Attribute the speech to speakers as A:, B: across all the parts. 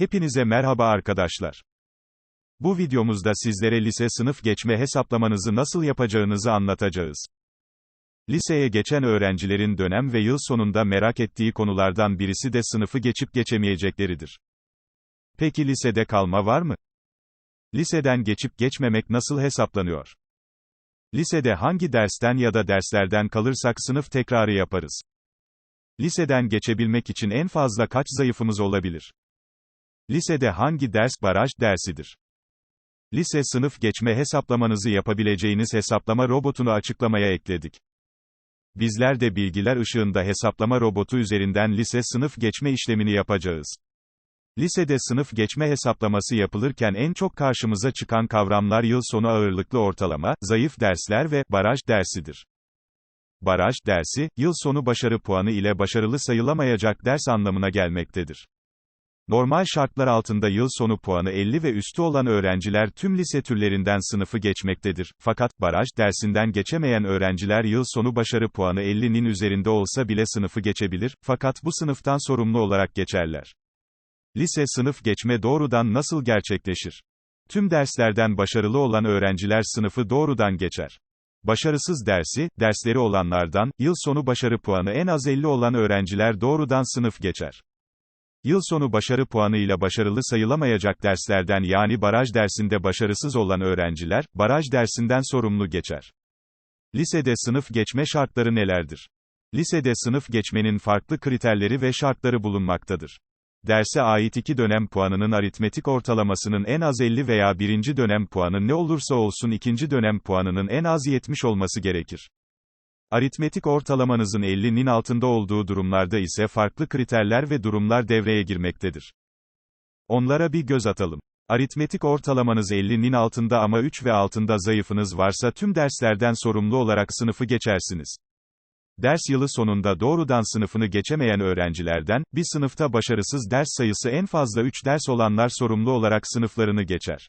A: Hepinize merhaba arkadaşlar. Bu videomuzda sizlere lise sınıf geçme hesaplamanızı nasıl yapacağınızı anlatacağız. Liseye geçen öğrencilerin dönem ve yıl sonunda merak ettiği konulardan birisi de sınıfı geçip geçemeyecekleridir. Peki lisede kalma var mı? Liseden geçip geçmemek nasıl hesaplanıyor? Lisede hangi dersten ya da derslerden kalırsak sınıf tekrarı yaparız? Liseden geçebilmek için en fazla kaç zayıfımız olabilir? Lisede hangi ders baraj dersidir? Lise sınıf geçme hesaplamanızı yapabileceğiniz hesaplama robotunu açıklamaya ekledik. Bizler de bilgiler ışığında hesaplama robotu üzerinden lise sınıf geçme işlemini yapacağız. Lisede sınıf geçme hesaplaması yapılırken en çok karşımıza çıkan kavramlar yıl sonu ağırlıklı ortalama, zayıf dersler ve baraj dersidir. Baraj dersi, yıl sonu başarı puanı ile başarılı sayılamayacak ders anlamına gelmektedir. Normal şartlar altında yıl sonu puanı 50 ve üstü olan öğrenciler tüm lise türlerinden sınıfı geçmektedir. Fakat, baraj dersinden geçemeyen öğrenciler yıl sonu başarı puanı 50'nin üzerinde olsa bile sınıfı geçebilir, fakat bu sınıftan sorumlu olarak geçerler. Lise sınıf geçme doğrudan nasıl gerçekleşir? Tüm derslerden başarılı olan öğrenciler sınıfı doğrudan geçer. Başarısız dersi, dersleri olanlardan, yıl sonu başarı puanı en az 50 olan öğrenciler doğrudan sınıf geçer. Yıl sonu başarı puanıyla başarılı sayılamayacak derslerden yani baraj dersinde başarısız olan öğrenciler, baraj dersinden sorumlu geçer. Lisede sınıf geçme şartları nelerdir? Lisede sınıf geçmenin farklı kriterleri ve şartları bulunmaktadır. Derse ait iki dönem puanının aritmetik ortalamasının en az 50 veya birinci dönem puanı ne olursa olsun ikinci dönem puanının en az 70 olması gerekir. Aritmetik ortalamanızın 50'nin altında olduğu durumlarda ise farklı kriterler ve durumlar devreye girmektedir. Onlara bir göz atalım. Aritmetik ortalamanız 50'nin altında ama 3 ve altında zayıfınız varsa tüm derslerden sorumlu olarak sınıfı geçersiniz. Ders yılı sonunda doğrudan sınıfını geçemeyen öğrencilerden, bir sınıfta başarısız ders sayısı en fazla 3 ders olanlar sorumlu olarak sınıflarını geçer.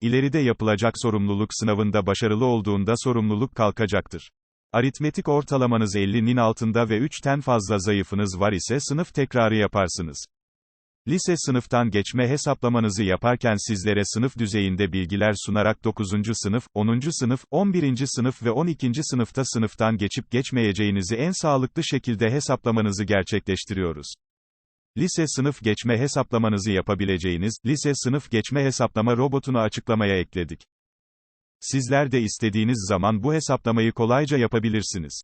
A: İleride yapılacak sorumluluk sınavında başarılı olduğunda sorumluluk kalkacaktır. Aritmetik ortalamanız 50'nin altında ve 3'ten fazla zayıfınız var ise sınıf tekrarı yaparsınız. Lise sınıftan geçme hesaplamanızı yaparken sizlere sınıf düzeyinde bilgiler sunarak 9. sınıf, 10. sınıf, 11. sınıf ve 12. sınıfta sınıftan geçip geçmeyeceğinizi en sağlıklı şekilde hesaplamanızı gerçekleştiriyoruz. Lise sınıf geçme hesaplamanızı yapabileceğiniz, lise sınıf geçme hesaplama robotunu açıklamaya ekledik. Sizler de istediğiniz zaman bu hesaplamayı kolayca yapabilirsiniz.